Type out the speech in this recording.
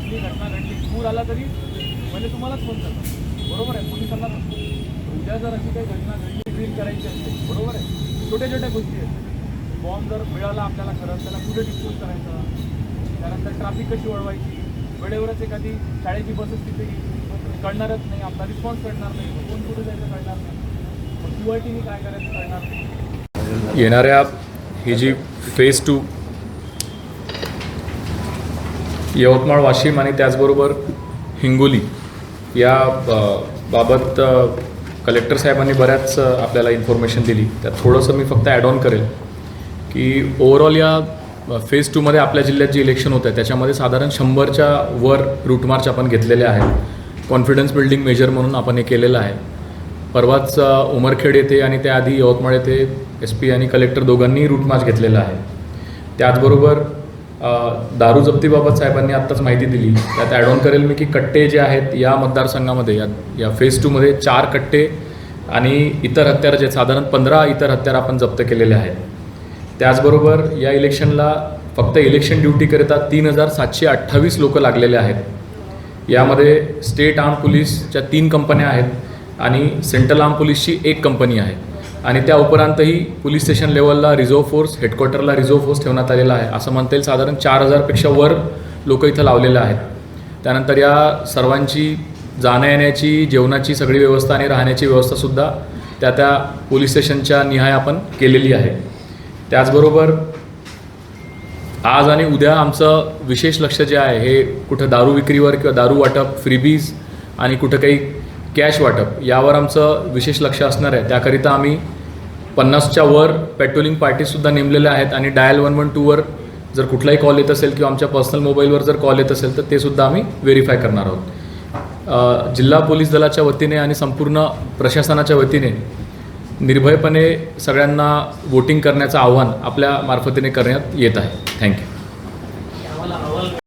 कुठली घटना घडली पूर आला तरी म्हणजे तुम्हालाच फोन करतात बरोबर आहे पोलिसांना उद्या जर अशी काही घटना घडली ड्रील करायची असते बरोबर आहे? छोट्या छोट्या गोष्टी आहेत. बॉम्ब जर मिळाला आपल्याला खरं त्याला कुठे डिस्पोज करायचं? त्यानंतर ट्रॅफिक कशी वळवायची? वेळेवरच एखादी शाळेची बसच तिथे कळणारच नाही आपला रिस्पॉन्स कळणार नाही. कोण कुठे जायचं कळणार नाही. मग क्यू आय टीने काय करायचं कळणार नाही. येणाऱ्या ही जी फेज टू यवतमाळ वाशिम आणि त्याचबरोबर हिंगोली या बाबत कलेक्टर साहेबांनी बऱ्याच आपल्याला इन्फॉर्मेशन दिली. त्यात थोडंसं मी फक्त ॲड ऑन करेल की ओव्हरऑल या फेज टूमध्ये आपल्या जिल्ह्यात जे इलेक्शन होतं आहे त्याच्यामध्ये साधारण शंभरच्या वर रूटमार्च आपण घेतलेले आहेत. कॉन्फिडन्स बिल्डिंग मेजर म्हणून आपण हे केलेलं आहे. परवाच उमरखेड येथे आणि त्याआधी यवतमाळ येथे एस पी आणि कलेक्टर दोघांनी रूट मार्च घेतलेला आहे. त्याचबरोबर दारू जप्तीबाबत साहेबांनी आत्ताच माहिती दिली. त्यात ॲड ऑन करेल मी की कट्टे जे आहेत या मतदारसंघामध्ये या या फेज टूमध्ये चार कट्टे आणि इतर हत्यार जे साधारण पंधरा इतर हत्यार आपण जप्त केलेले आहेत. त्याचबरोबर या इलेक्शनला फक्त इलेक्शन ड्युटीकरिता तीन हजार सातशे अठ्ठावीस लोकं लागलेले आहेत. यामध्ये स्टेट आर्म पोलीसच्या तीन कंपन्या आहेत आणि सेंट्रल आर्म पोलीसची एक कंपनी आहे. आणि त्या उपरांतही पोलीस स्टेशन लेवलला रिझर्व फोर्स हेडक्वार्टरला रिझर्व फोर्स ठेवण्यात आलेला आहे. असं म्हणता येईल साधारण चार हजारपेक्षा वर लोक इथं लावलेले आहेत. त्यानंतर या सर्वांची जाण्यायेण्याची जेवणाची सगळी व्यवस्था आणि राहण्याची व्यवस्थासुद्धा त्या त्या पोलीस स्टेशनच्या निहाय आपण केलेली आहे. त्याचबरोबर आज आणि उद्या आमचं विशेष लक्ष जे आहे हे कुठं दारू विक्रीवर किंवा दारू वाटप फ्रीबीज आणि कुठं काही कॅश वाटप यावर आमचं विशेष लक्ष असणार आहे. त्याकरिता आम्ही पन्नासच्या वर पेट्रोलिंग पार्टीसुद्धा नेमलेल्या आहेत आणि डायल वन वन टूवर जर कुठलाही कॉल येत असेल किंवा आमच्या पर्सनल मोबाईलवर जर कॉल येत असेल तर ते सुद्धा आम्ही व्हेरीफाय करणार आहोत. जिल्हा पोलीस दलाच्या वतीने आणि संपूर्ण प्रशासनाच्या वतीने निर्भयपणे सगळ्यांना वोटिंग करण्याचं आव्हान आपल्या मार्फतीने करण्यात येत आहे. थँक्यू